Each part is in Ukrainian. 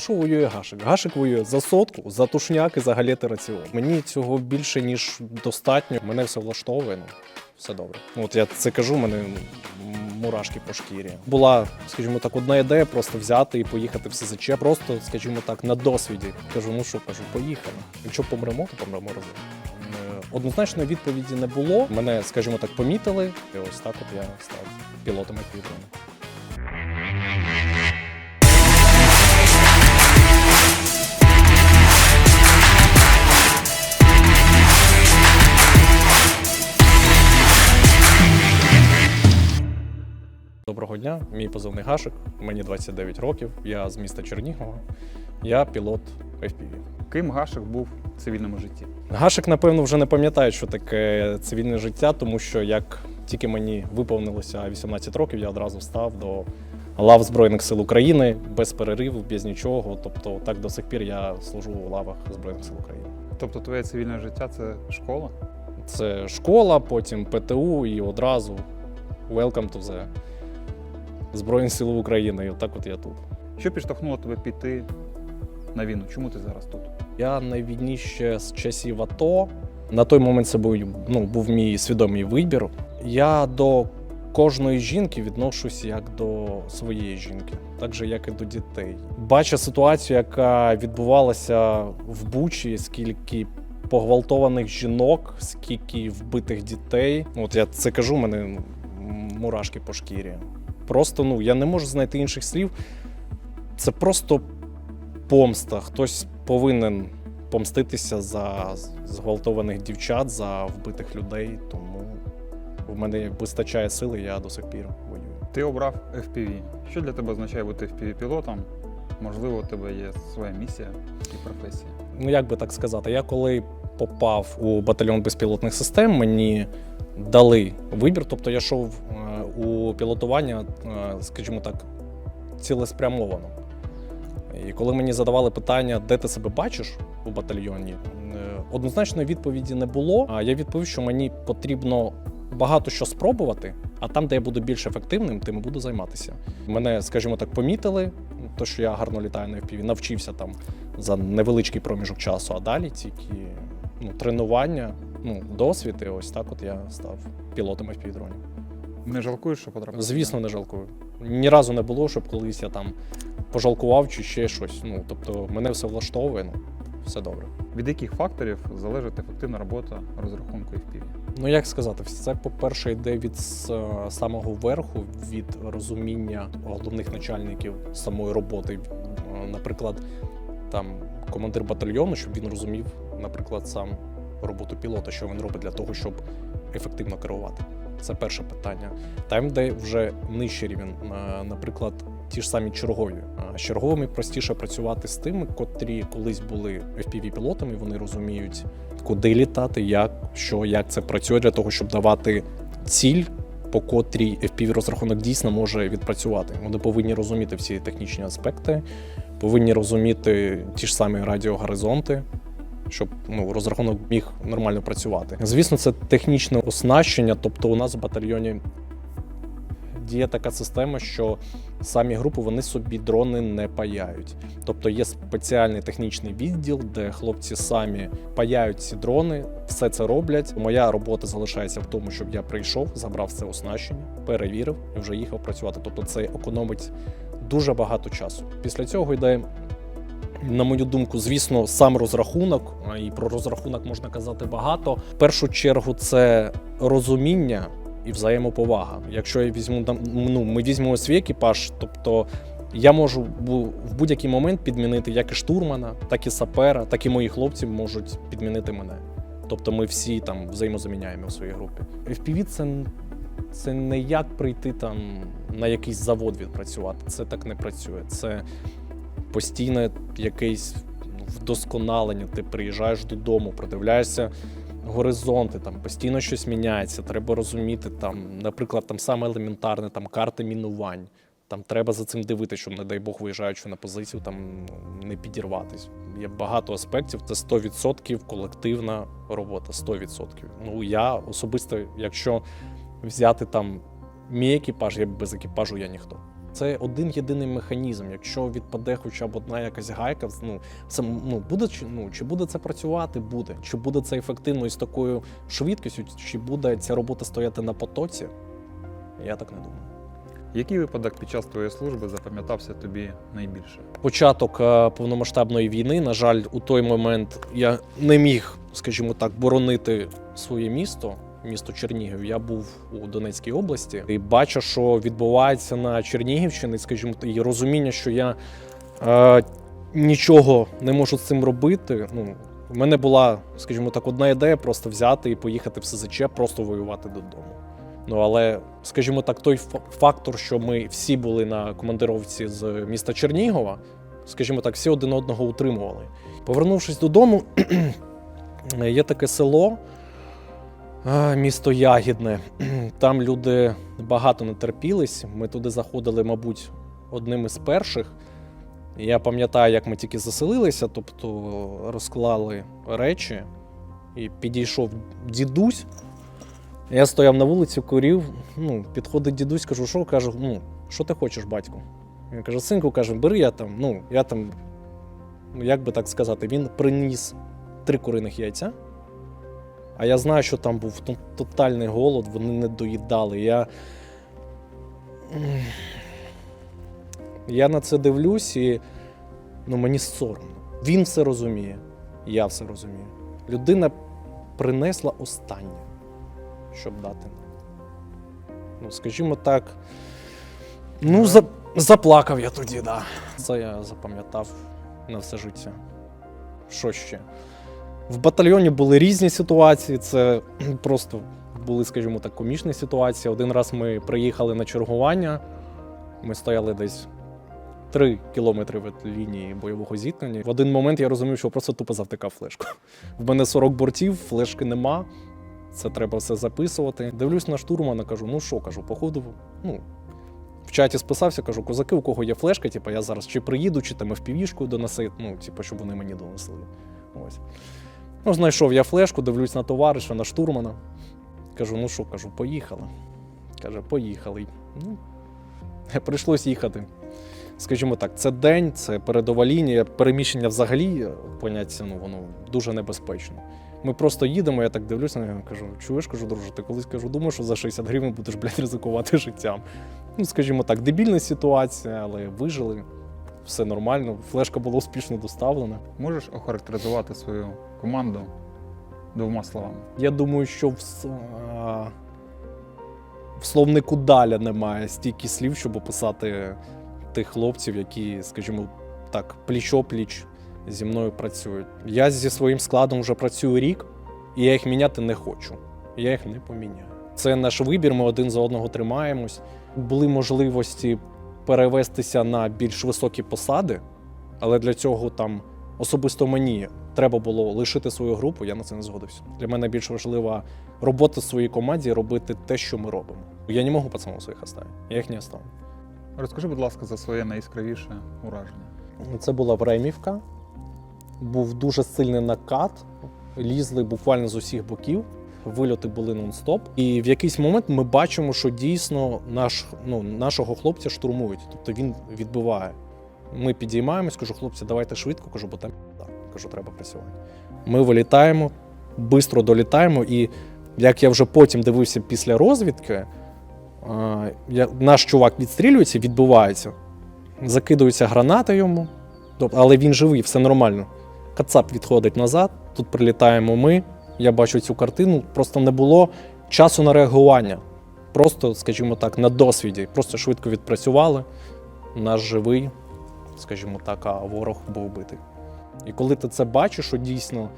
За що воює Гашик? Гашик воює за сотку, за тушняк і за галети раціон. Мені цього більше ніж достатньо. Мене все влаштовує. Ну, все добре. От я це кажу, мене мурашки по шкірі. Була, скажімо так, одна ідея просто взяти і поїхати в СЗЧ. Просто, скажімо так, на досвіді. Кажу, ну що кажу, поїхали. Якщо помремо, то помремо разом. Е, Однозначної відповіді не було. Мене, скажімо так, помітили. І ось так от я став пілотом еквідрона. Доброго дня, мій позивний Гашик, мені 29 років, я з міста Чернігова, я пілот FPV. Ким Гашик був в цивільному житті? Гашик, напевно, вже не пам'ятає, що таке цивільне життя, тому що як тільки мені виповнилося 18 років, я одразу встав до лав Збройних сил України без перериву, без нічого. Тобто, так до сих пір я служу у лавах Збройних сил України. Тобто твоє цивільне життя це школа? Це школа, потім ПТУ і одразу welcome to the Збройні Сили України. І отак от я тут. Що підштовхнуло тебе піти на війну? Чому ти зараз тут? Я на війні ще з часів АТО. На той момент це був, ну, був мій свідомий вибір. Я до кожної жінки відношусь як до своєї жінки, так же, як і до дітей. Бачу ситуацію, яка відбувалася в Бучі, скільки погвалтованих жінок, скільки вбитих дітей. От я це кажу, мене мурашки по шкірі. Просто ну я не можу знайти інших слів. Це просто помста. Хтось повинен помститися за зґвалтованих дівчат, за вбитих людей. Тому в мене вистачає сили, я до сих пір воюю. Ти обрав FPV. Що для тебе означає бути FPV-пілотом? Можливо, у тебе є своя місія і професія. Ну як би так сказати, я коли попав у батальйон безпілотних систем, мені дали вибір. Тобто я йшов е, у пілотування, е, скажімо так, цілеспрямовано. І коли мені задавали питання, де ти себе бачиш у батальйоні, е, однозначної відповіді не було. А я відповів, що мені потрібно багато що спробувати, а там, де я буду більш ефективним, тим і буду займатися. Мене, скажімо так, помітили, то що я гарно літаю на FPV, навчився там за невеличкий проміжок часу, а далі тільки ну, тренування, ну, досвід, і ось так от я став пілотом FPV дронів. Не жалкуєш, що потрапив? Звісно, не жалкую. Ні разу не було, щоб колись я там пожалкував чи ще щось. Ну, тобто, мене все влаштовує, ну, все добре. Від яких факторів залежить ефективна робота розрахунку FPV? Ну, як сказати, це, по-перше, йде від самого верху, від розуміння головних начальників самої роботи. Е, Наприклад, там командир батальйону, щоб він розумів, наприклад, сам роботу пілота, що він робить для того, щоб ефективно керувати. Це перше питання. Там, де вже нижчий рівень, е, наприклад, ті ж самі чергові. З черговими простіше працювати з тими, котрі колись були FPV-пілотами, вони розуміють, куди літати, як, що, як це працює для того, щоб давати ціль, по котрій FPV-розрахунок дійсно може відпрацювати. Вони повинні розуміти всі технічні аспекти, повинні розуміти ті ж самі радіогоризонти, щоб ну, розрахунок міг нормально працювати. Звісно, це технічне оснащення, тобто у нас в батальйоні діє така система, що самі групи вони собі дрони не паяють. Тобто є спеціальний технічний відділ, де хлопці самі паяють ці дрони, все це роблять. Моя робота залишається в тому, щоб я прийшов, забрав це оснащення, перевірив і вже їхав працювати. Тобто це економить дуже багато часу. Після цього йде. На мою думку, звісно, сам розрахунок, і про розрахунок можна казати багато. В першу чергу, це розуміння і взаємоповага. Якщо я візьму ну, ми візьмемо свій екіпаж, тобто я можу в будь-який момент підмінити як і штурмана, так і сапера, так і мої хлопці можуть підмінити мене. Тобто ми всі там взаємозаміняємо в своїй групі. FPV це, це не як прийти там на якийсь завод відпрацювати. Це так не працює. Це постійне якесь вдосконалення. Ти приїжджаєш додому, продивляєшся горизонти, там постійно щось міняється. Треба розуміти, там, наприклад, там саме елементарне, там карти мінувань. Там треба за цим дивитися, щоб, не дай Бог, виїжджаючи на позицію, там не підірватись. Є багато аспектів. Це 100% колективна робота. 100%. Ну я особисто, якщо взяти там мій екіпаж, я без екіпажу я ніхто. Це один єдиний механізм. Якщо відпаде хоча б одна якась гайка, ну це ну буде чи ну чи буде це працювати? Буде. Чи буде це ефективно і з такою швидкістю, чи буде ця робота стояти на потоці? Я так не думаю. Який випадок під час твоєї служби запам'ятався тобі найбільше? Початок е, повномасштабної війни. На жаль, у той момент я не міг, скажімо так, боронити своє місто. Місто Чернігів, я був у Донецькій області і бачу, що відбувається на Чернігівщині, скажімо, і розуміння, що я е, нічого не можу з цим робити. Ну, в мене була, скажімо так, одна ідея просто взяти і поїхати в СЗЧ, просто воювати додому. Ну але, скажімо так, той фактор, що ми всі були на командировці з міста Чернігова, скажімо так, всі один одного утримували. Повернувшись додому, є таке село, місто Ягідне. Там люди багато не терпілись. Ми туди заходили, мабуть, одним із перших. Я пам'ятаю, як ми тільки заселилися, тобто розклали речі, і підійшов дідусь. Я стояв на вулиці, курів. Ну, підходить дідусь, кажу, що кажу, ну, що ти хочеш, батько? Він каже, синку, каже, бери я там, ну, я там, як би так сказати, він приніс три куриних яйця. А я знаю, що там був тотальний голод, вони не доїдали. Я, я на це дивлюсь і ну, мені соромно. Він все розуміє, я все розумію. Людина принесла останнє щоб дати. Ну, скажімо так. Ну, за, заплакав я тоді, да. Це я запам'ятав на все життя. Що ще? В батальйоні були різні ситуації, це просто були, скажімо так, комічні ситуації. Один раз ми приїхали на чергування, ми стояли десь 3 кілометри від лінії бойового зіткнення. В один момент я розумів, що просто тупо завтикав флешку. В мене 40 бортів, флешки нема. Це треба все записувати. Дивлюсь на штурмана, кажу, ну що, кажу, походу, ну. В чаті списався, кажу, козаки, у кого є флешка, типу, я зараз чи приїду, чи там FPV-шкою донеси, ну, типу, щоб вони мені донесли. Ось. Ну, знайшов я флешку, дивлюсь на товариша, на штурмана. Кажу, ну що, кажу, поїхали. Каже, поїхали. Ну, прийшлось їхати. Скажімо так, це день, це передова лінія, переміщення взагалі поняття, ну, воно дуже небезпечно. Ми просто їдемо, я так дивлюся на нього, кажу, чуєш, кажу, друже, ти колись кажу, думаєш, що за 60 гривень будеш, блядь, ризикувати життям. Ну, скажімо так, дебільна ситуація, але вижили, все нормально, флешка була успішно доставлена. Можеш охарактеризувати свою команду двома словами? Я думаю, що в, а, в словнику Даля немає стільки слів, щоб описати тих хлопців, які, скажімо так, пліч-опліч зі мною працюють. Я зі своїм складом вже працюю рік, і я їх міняти не хочу. Я їх не поміняю. Це наш вибір, ми один за одного тримаємось. Були можливості перевестися на більш високі посади, але для цього там особисто мені треба було лишити свою групу, я на це не згодився. Для мене більш важлива робота в своїй команді, робити те, що ми робимо. Я не можу пацанов своїх оставити. Я їх не оставлю. Розкажи, будь ласка, за своє найяскравіше ураження. Це була Времівка. Був дуже сильний накат, лізли буквально з усіх боків. Вильоти були нон-стоп. І в якийсь момент ми бачимо, що дійсно наш, ну, нашого хлопця штурмують. Тобто він відбиває. Ми підіймаємось, кажу, хлопці, давайте швидко, кажу, бо там кажу, треба працювати. Ми вилітаємо, швидко долітаємо, і як я вже потім дивився після розвідки, наш чувак відстрілюється, відбивається, закидуються гранати йому, Тобто, але він живий, все нормально. Кацап відходить назад, тут прилітаємо ми. Я бачу цю картину. Просто не було часу на реагування. Просто, скажімо так, на досвіді. Просто швидко відпрацювали. Наш живий, скажімо так, а ворог був вбитий. І коли ти це бачиш, що дійсно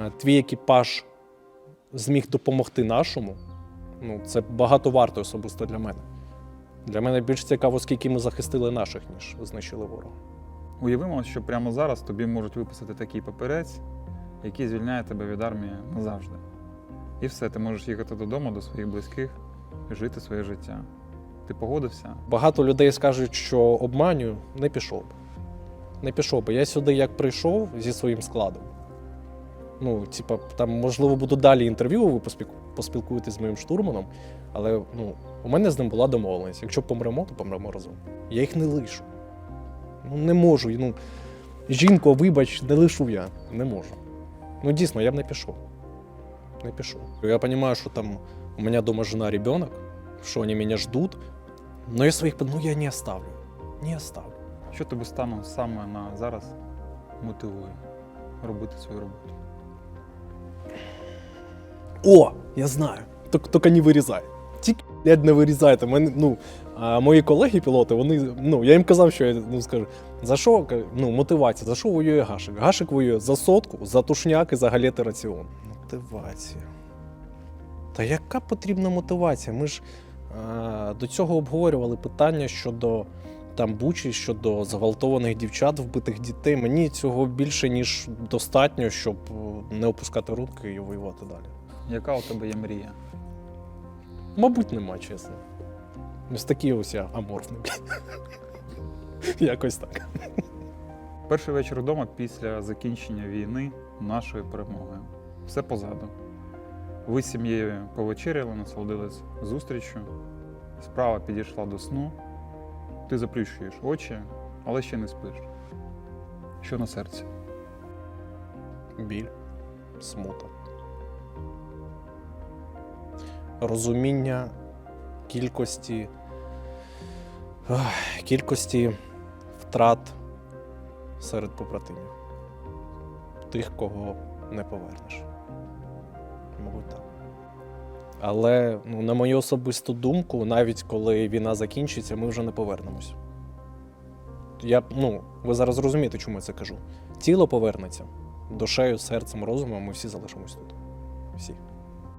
е, твій екіпаж зміг допомогти нашому, ну це багато варто особисто для мене. Для мене більш цікаво, скільки ми захистили наших, ніж знищили ворога. Уявимо, що прямо зараз тобі можуть виписати такий папірець, який звільняє тебе від армії назавжди. І все, ти можеш їхати додому до своїх близьких і жити своє життя. Ти погодився? Багато людей скажуть, що обманюю, не пішов. Не пішов би. Я сюди як прийшов зі своїм складом. Ну, типа, там, можливо, буду далі інтерв'ю, ви поспілкуєтесь з моїм штурманом, Але ну, у мене з ним була домовленість. Якщо помремо, то помремо разом. Я їх не лишу. Ну, не можу. Ну, жінко, вибач, не лишу я. Не можу. Ну, дійсно, я б не пішов. Не пішов. Я розумію, що там у мене вдома жена, ребенок, що вони мене ждуть, но я своїх ну, я не оставлю. Не оставлю. Що тебе станом саме на зараз мотивує робити свою роботу? О, я знаю. Тільки тільки не вирізай. Тільки блядь, не вирізайте. Мене, ну, а мої колеги-пілоти, вони, ну, я їм казав, що я ну, скажу, за що ну, мотивація, за що воює Гашик? Гашик воює за сотку, за тушняк і за галети раціон. Мотивація. Та яка потрібна мотивація? Ми ж а, до цього обговорювали питання щодо там бучі, щодо зґвалтованих дівчат, вбитих дітей. Мені цього більше, ніж достатньо, щоб е, не опускати руки і воювати далі. Яка у тебе є мрія? Мабуть, нема, чесно. Ось такий ось я аморфний. Якось так. Перший вечір вдома після закінчення війни нашої перемоги. Все позаду. Ви з сім'єю повечеряли, насолодились зустрічю. Справа підійшла до сну. Ти заплющуєш очі, але ще не спиш. Що на серці? Біль, смута. Розуміння кількості, кількості втрат серед побратимів. Тих, кого не повернеш. Мабуть, так. Але ну, на мою особисту думку, навіть коли війна закінчиться, ми вже не повернемось. Я, ну, ви зараз розумієте, чому я це кажу. Тіло повернеться, душею, серцем, розумом ми всі залишимось тут. Всі.